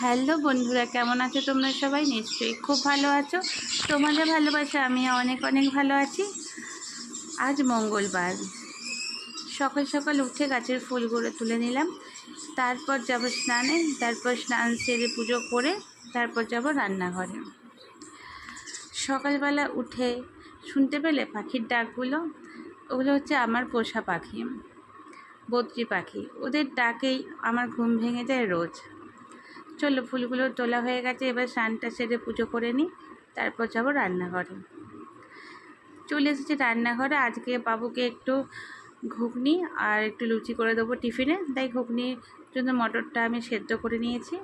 Hello বন্ধুরা, কেমন আছো তোমরা সবাই? নিশ্চয়ই খুব ভালো আছো। তোমাদের ভালোবাসা আমি অনেক অনেক ভালো আছি। আজ মঙ্গলবার। সকাল সকাল উঠে গাছের ফুলগুলো তুলে নিলাম। তারপর যাব স্নানে, তারপর স্নান সেরে পুজো করে তারপর যাব রান্নাঘরে। সকালবেলা উঠে শুনতে পেলে পাখির ডাকগুলো? ওগুলো হচ্ছে আমার পোষা পাখি বদ্রি পাখি। ওদের ডাকেই আমার ঘুম ভেঙে যায় রোজ। চলো ফুলগুলো তোলা হয়ে গেছে, এবার স্নানটা সেরে পুজো করে নিই, তারপর যাব রান্নাঘরে। চলে এসেছি রান্নাঘরে, আজকে বাবুকে একটু ঘুগনি আর একটু লুচি করে দেবো টিফিনে। তাই ঘুগনির জন্য মটরটা আমি সেদ্ধ করে নিয়েছি।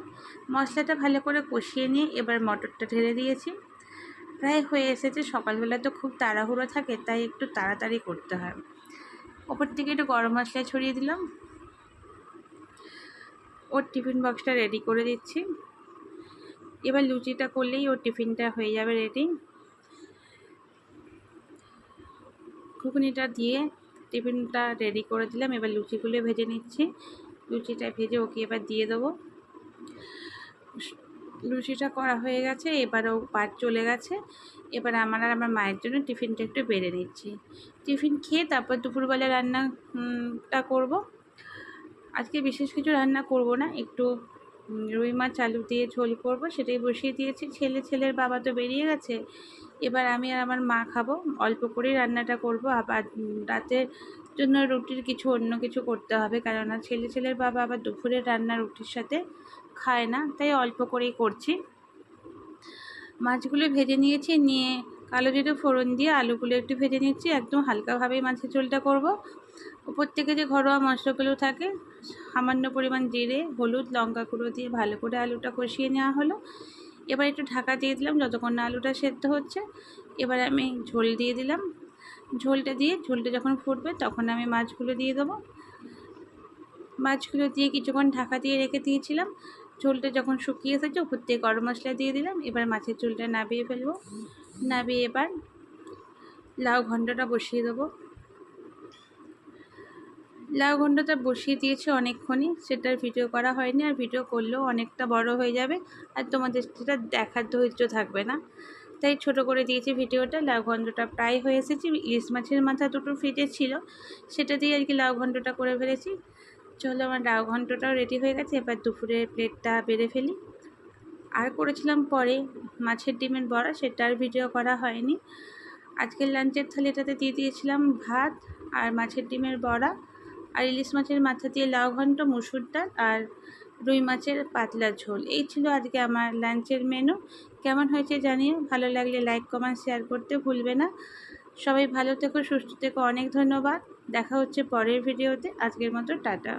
মশলাটা ভালো করে কষিয়ে নিয়ে এবার মটরটা ঢেলে দিয়েছি। প্রায় হয়ে এসেছে, সকালবেলা তো খুব তাড়াহুড়ো থাকে, তাই একটু তাড়াতাড়ি করতে হয়। ওপর থেকে একটু গরম মশলা ছড়িয়ে দিলাম। ওর টিফিন বক্সটা রেডি করে দিচ্ছি। এবার লুচিটা করলেই ওর টিফিনটা হয়ে যাবে রেডি ঘুগনিটা দিয়ে টিফিনটা রেডি করে দিলাম। এবার লুচিগুলো ভেজে নিচ্ছি। লুচিটা ভেজে ওকে এবার দিয়ে দেবো। লুচিটা করা হয়ে গেছে। এবার ও পাট চলে গেছে। এবার আমার আর আমার মায়ের জন্য টিফিনটা একটু বেড়ে নিচ্ছি। টিফিন খেয়ে তারপর দুপুরবেলা রান্নাটা করব। আজকে বিশেষ কিছু রান্না করব না, একটু রুই মাছ, আলু দিয়ে ঝোল করব, সেটাই বসিয়ে দিয়েছি। ছেলে, ছেলের বাবা তো বেরিয়ে গেছে, এবার আমি আর আমার মা খাব, অল্প করেই রান্নাটা করব। আবার রাতের জন্য রুটির কিছু অন্য কিছু করতে হবে কেননা ছেলে, ছেলের বাবা আবার দুপুরের রান্না রুটির সাথে খায় না, তাই অল্প করেই করছি। মাছগুলো ভেজে নিয়েছি, নিয়ে কালো জিরে ফোড়ন দিয়ে আলুগুলো একটু ভেজে নিচ্ছি, একদম হালকাভাবেই মাছের ঝোলটা করব। উপর থেকে যে ঘরোয়া মশলাগুলো থাকে, সামান্য পরিমাণ জিরে, হলুদ, লঙ্কা গুঁড়ো দিয়ে ভালো করে আলুটা কষিয়ে নেওয়া হলো। এবার একটু ঢাকা দিয়ে দিলাম, যতক্ষণ না আলুটা সেদ্ধ হচ্ছে, এবার আমি ঝোল দিয়ে দিলাম। ঝোলটা দিয়ে, ঝোলটা যখন ফুটবে তখন আমি মাছগুলো দিয়ে দেবো। মাছগুলো দিয়ে কিছুক্ষণ ঢাকা দিয়ে রেখে দিয়েছিলাম। ঝোলটা যখন শুকিয়ে এসেছে উপর দিয়ে গরম মশলা দিয়ে দিলাম। এবার মাছের ঝোলটা নাবিয়ে ফেলব। নাবিয়ে এবার লাউ ঘণ্টটা বসিয়ে দেবো। লাউ ঘণ্টটা বসিয়ে দিয়েছি অনেকক্ষণই, সেটার ভিডিও করা হয়নি আর ভিডিও করলেও অনেকটা বড় হয়ে যাবে আর তোমাদের সেটা দেখার ধৈর্য থাকবে না। তাই ছোট করে দিয়েছি ভিডিওটা লাউ ঘণ্টটা প্রায় হয়ে এসেছি, ইলিশ মাছের মাথা দুটো ফ্রিজে ছিল, সেটা দিয়ে আর কি লাউ ঘণ্টটা করে ফেলেছি। চলো আমার লাউ ঘণ্টটাও রেডি হয়ে গেছে, এবার দুপুরের প্লেটটা বেড়ে ফেলি। আর করেছিলাম পরে, মাছের ডিমের বড়া সেটার ভিডিও করা হয়নি। আজকের লাঞ্চের থালিটাতে দিয়ে দিয়েছিলাম ভাত আর মাছের ডিমের বড়া আর ইলিশ মাছের মাথা দিয়ে লাউ ঘন্ট, মুসুর ডাল আর রুই মাছের পাতলা ঝোল। এই ছিল আজকে আমার লাঞ্চের মেনু কেমন হয়েছে জানিও? ভালো লাগলে লাইক কমেন্ট শেয়ার করতে ভুলবে না। সবাই ভালো থেকো, সুস্থ থেকো। অনেক ধন্যবাদ। দেখা হচ্ছে পরের ভিডিওতে আজকের মতো টাটা।